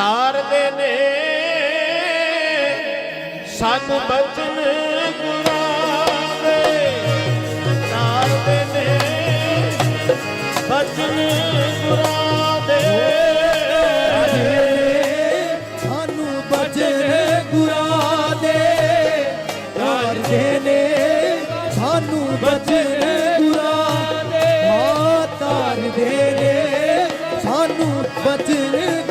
ਤਾਰਦੇ ਨੇ। ਸਤ ਬਚਨ ਗੁਰਾਂ ਦੇ ਤਾਰਦੇ ਨੇ। ਬਚਨ ਗੁਰਾਂ ਦੇ ਸਾਨੂੰ ਬਚਨ ਗੁਰਾਂ ਦੇ ਕਰਦੇ ਨੇ। ਸਾਨੂੰ ਬਚਨ ਗੁਰਾਂ ਦੇ ਹਾਂ ਤਾਰਦੇ ਨੇ। ਸਾਨੂੰ ਬਚਨ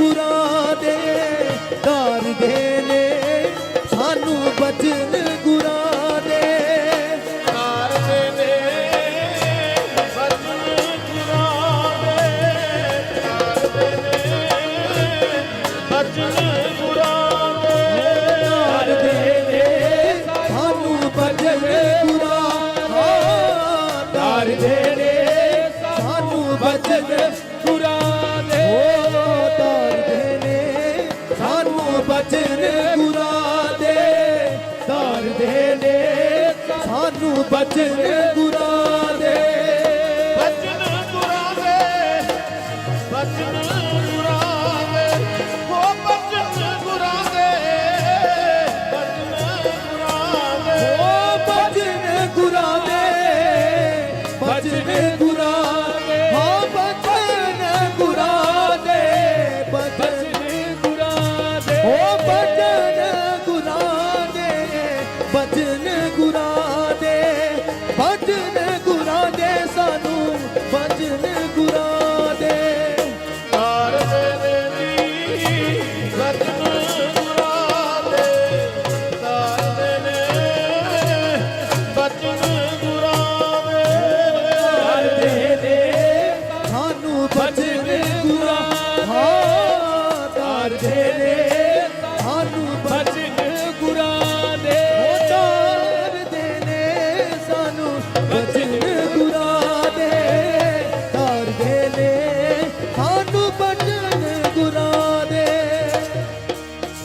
ਬਚਨ ਗੁਰਾਂ ਦੇ ਤਾਰਦੇ ਨੇ ਬਚਨ ਗੁਰਾਂ ਦੇ ਤਾਰਦੇ ਨੇ ਬਚਨ ਗੁਰਾਂ ਦੇ ਤਾਰਦੇ ਨੇ ਸਾਨੂੰ ਬਚਨ ਗੁਰਾਂ ਤਾਰਦੇ ਨੇ ਸਾਨੂੰ ਬਚਨ ਸਾਨੂੰ ਬਚਨ ਗੁਰਾਂ ਦੇ। ਬਚਨ ਗੁਰਾ ਦੇ ਬਚਨ ਗੁਰਾ ਦੇ। ਹੋ ਬਚਨ ਗੁਰਾਂ ਦੇ ਬਚਨ ਗੁਰਾਂ ਦੇ। ਹੋ ਬਚਨ ਗੁਰਾਂ ਦੇ ਬਚਨ ਗੁਰਾਂ ਦੇ। ਹੋ ਬਚਨ ਗੁਰਾਂ ਦੇ ਬਚਨ ਗੁਰਾਂ ਦੇ। ਹੋ ਬਚਨ ਗੁਰਾਂ ਦੇ ਬਚਨ